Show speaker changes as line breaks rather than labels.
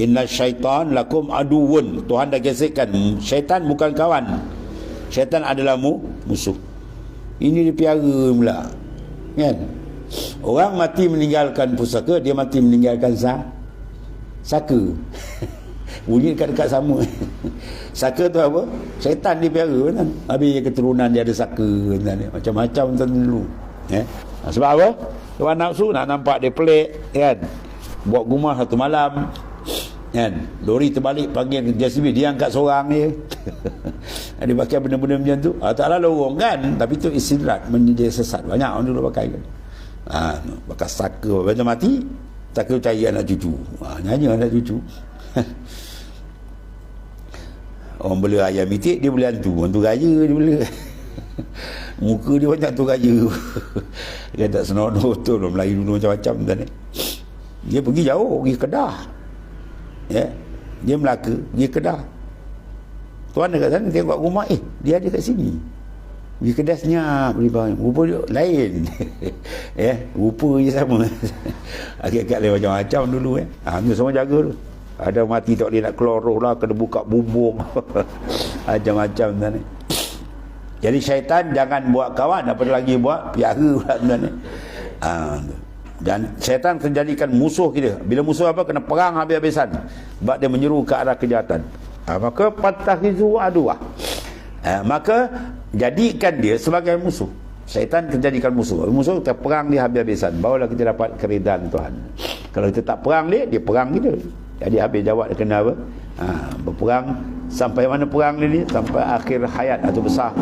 inna syaitan lakum aduun. Tuhan dah gesekkan syaitan bukan kawan. Syaitan adalah mu, musuh. Ini dipiara pula. Kan? Orang mati meninggalkan pusaka dia mati meninggalkan sah saka. Bunyi dekat-dekat sama. Saka tu apa? Syaitan dipiara kan habis keturunan dia ada saka kan? macam-macam tu dulu eh? sebab apa? Tuan nafsu nak nampak dia pelik kan? Buat rumah satu malam kan? Lori terbalik panggil JCB dia angkat seorang dia dia pakai benda-benda macam tu. Ah, taklah lorong kan? Tapi tu istirahat menjadi sesat. Banyak orang dulu pakai kan? Ha, pakai saka. Macam mati saka cari anak cucu. Ha, nyanyi anak cucu. Orang bela ayam itik dia boleh hantu. Hantu raya dia boleh muka dia banyak tu raya. Dia tak senonoh tu Melayu dulu macam-macam kan? Dia pergi jauh pergi kedah ya. Dia Melaka pergi Kedah. Tuan dekat sana tengok rumah. Eh dia ada kat sini. Pergi Kedah senyap rupa dia lain. Ya rupa je sama. Agak-agak lain macam-macam dulu eh ha, semua jaga tu. Ada mati tak boleh nak keluar roh lah kena buka bumbung. Macam-macam sana jadi syaitan jangan buat kawan apa lagi buat? Piara pula tuan ha, dan syaitan terjadikan musuh kita. Bila musuh apa? Kena perang habis-habisan. Sebab dia menyeru ke arah kejahatan. Ha, maka patahkizu aduah. Ha, maka jadikan dia sebagai musuh. Syaitan terjadikan musuh. Musuh kita perang dia habis-habisan. Barulah kita dapat keridaan Tuhan. Kalau kita tak perang dia dia perang kita. Jadi habis jawab dia kena apa? Ha, berperang. Sampai mana perang dia ni? Sampai akhir hayat. Atau besar